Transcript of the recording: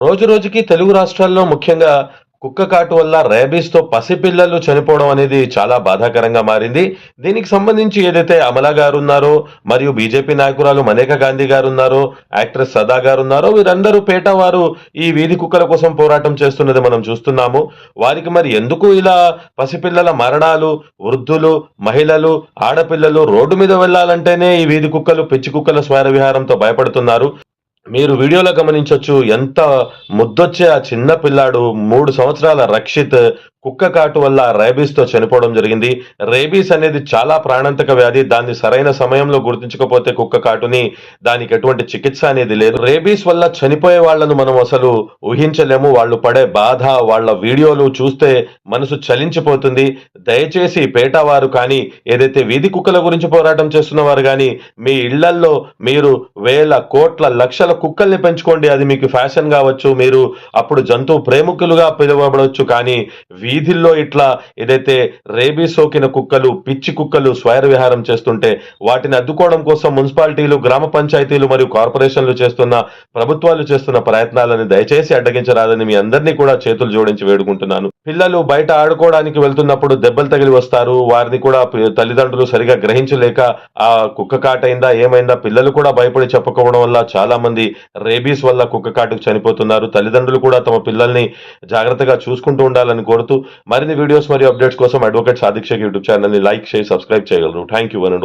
రోజు రోజుకి తెలుగు రాష్ట్రాల్లో ముఖ్యంగా కుక్క కాటు వల్ల రేబీస్తో పసిపిల్లలు చనిపోవడం అనేది చాలా బాధాకరంగా మారింది. దీనికి సంబంధించి ఏదైతే అమలా గారు ఉన్నారో మరియు బీజేపీ నాయకురాలు మనేకా గాంధీ గారు ఉన్నారో యాక్ట్రెస్ సదా గారు ఉన్నారో వీరందరూ పేట వారు ఈ వీధి కుక్కల కోసం పోరాటం చేస్తున్నది మనం చూస్తున్నాము. వారికి మరి ఎందుకు ఇలా పసిపిల్లల మరణాలు వృద్ధులు మహిళలు ఆడపిల్లలు రోడ్డు మీద వెళ్ళాలంటేనే ఈ వీధి కుక్కలు పిచ్చి కుక్కల స్వైర విహారంతో భయపడుతున్నారు? మీరు వీడియోలో గమనించొచ్చు ఎంత ముద్దొచ్చే ఆ చిన్న పిల్లాడు మూడు సంవత్సరాల రక్షిత్ కుక్క కాటు వల్ల రేబీస్తో చనిపోవడం జరిగింది. రేబీస్ అనేది చాలా ప్రాణాంతక వ్యాధి. దాన్ని సరైన సమయంలో గుర్తించకపోతే కుక్క కాటుని దానికి ఎటువంటి చికిత్స అనేది లేదు. రేబీస్ వల్ల చనిపోయే వాళ్ళను మనం అసలు ఊహించలేము. వాళ్ళు పడే బాధ వాళ్ళ వీడియోలు చూస్తే మనసు చలించిపోతుంది. దయచేసి పేట వారు కానీ ఏదైతే వీధి కుక్కల గురించి పోరాటం చేస్తున్న వారు కానీ మీ ఇళ్ళల్లో మీరు వేల కోట్ల లక్షల కుక్కల్ని పెంచుకోండి. అది మీకు ఫ్యాషన్ కావచ్చు. మీరు అప్పుడు జంతువు ప్రేమికులుగా పిలువబడవచ్చు. కానీ వీధిల్లో ఇట్లా ఏదైతే రేబీ సోకిన కుక్కలు పిచ్చి కుక్కలు స్వైర విహారం చేస్తుంటే వాటిని అడ్డుకోవడం కోసం మున్సిపాలిటీలు గ్రామ పంచాయతీలు మరియు కార్పొరేషన్లు చేస్తున్న ప్రభుత్వాలు చేస్తున్న ప్రయత్నాలను దయచేసి అడ్డగించరాదని మీ అందరినీ కూడా చేతులు జోడించి వేడుకుంటున్నాను. పిల్లలు బయట ఆడుకోవడానికి వెళ్తున్నప్పుడు దెబ్బలు తగిలి వస్తారు. వారిని కూడా తల్లిదండ్రులు సరిగా గ్రహించలేక ఆ కుక్క కాటైందా? ఏమైందా? పిల్లలు కూడా భయపడి చెప్పకపోవడం వల్ల చాలా మంది రేబీస్ వల్ల కుక్క కాటుకు చనిపోతున్నారు. తల్లిదండ్రులు కూడా తమ పిల్లల్ని జాగ్రత్తగా చూసుకుంటూ ఉండాలని కోరుతూ మరిన్ని వీడియోస్ మరియు అప్డేట్స్ కోసం అడ్వకేట్ సాదిక్ యూట్యూబ్ ఛానల్ని లైక్ చేసి సబ్స్క్రైబ్ చేయగలరు. థ్యాంక్ యూ అని